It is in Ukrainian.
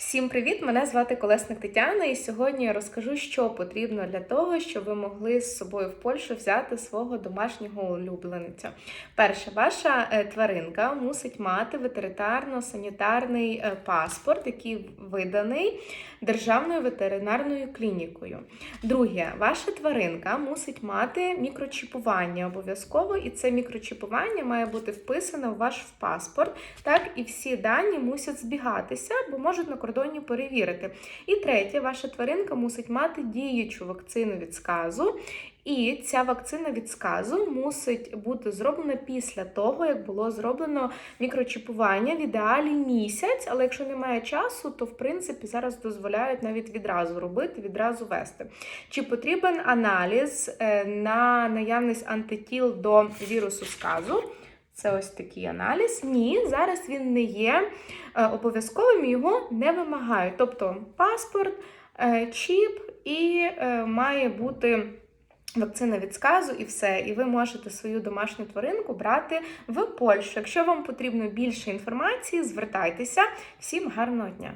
Всім привіт! Мене звати Колесник Тетяна, і сьогодні я розкажу, що потрібно для того, щоб ви могли з собою в Польщу взяти свого домашнього улюблениця. Перше, ваша е, тваринка мусить мати ветеринарно-санітарний е, паспорт, який виданий Державною ветеринарною клінікою. Друге, ваша тваринка мусить мати мікрочіпування обов'язково, і це мікрочіпування має бути вписане у ваш паспорт. Так, і всі дані мусять збігатися, бо можуть на кордоні перевірити. І третє, ваша тваринка мусить мати діючу вакцину від сказу. І ця вакцина від сказу мусить бути зроблена після того, як було зроблено мікрочіпування в ідеалі місяць. Але якщо немає часу, то в принципі зараз дозволяють навіть відразу робити, відразу вести. Чи потрібен аналіз е, на наявність антитіл до вірусу сказу? Це ось такий аналіз. Ні, зараз він не є е, обов'язковим, його не вимагають. Тобто паспорт, е, чіп і е, має бути. Вакцина від сказу і все, і ви можете свою домашню тваринку брати в Польщу. Якщо вам потрібно більше інформації, звертайтеся. Всім гарного дня!